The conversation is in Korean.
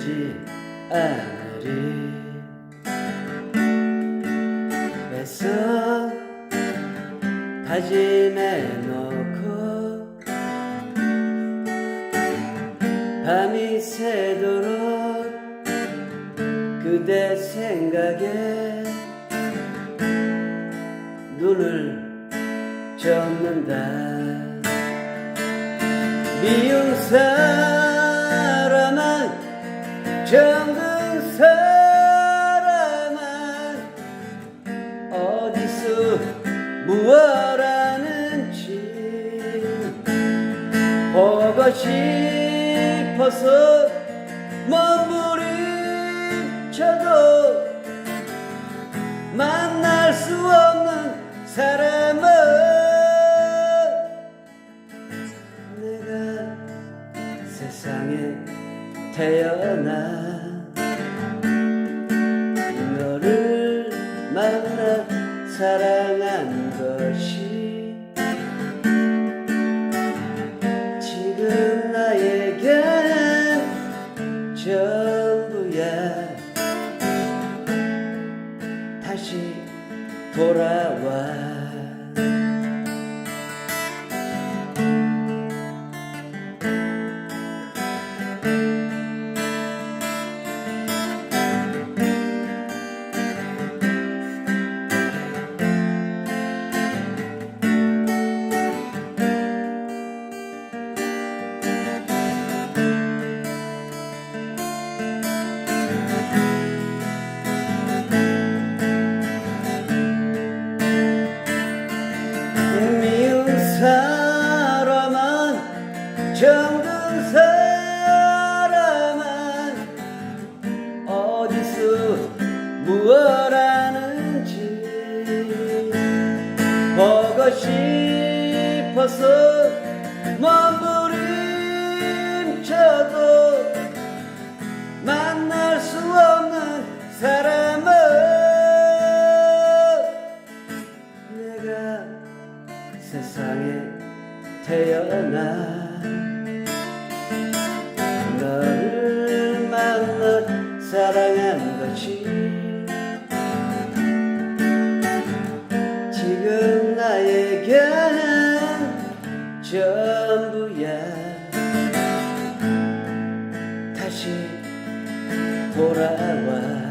부르지? 않으리. 애써 다짐해 놓고 밤이 새도록 그대 생각에 눈을 젓는다. 미운 사람아 정든 사람아 어디서 무얼 하는지 보고 싶어서 몸부림쳐도 만날 수 없는 사람은 내가 세상에 태어나 너를 만나 사랑한 것이 지금 나에겐 전부야. 다시 돌아와 정든 사람은 어디서 무얼 하는지 보고 싶어서 몸부림쳐도 만날 수 없는 사람은 내가 세상에 태어나 너를 만나 사랑한 것이 지금 나에겐 전부야. 다시 돌아와.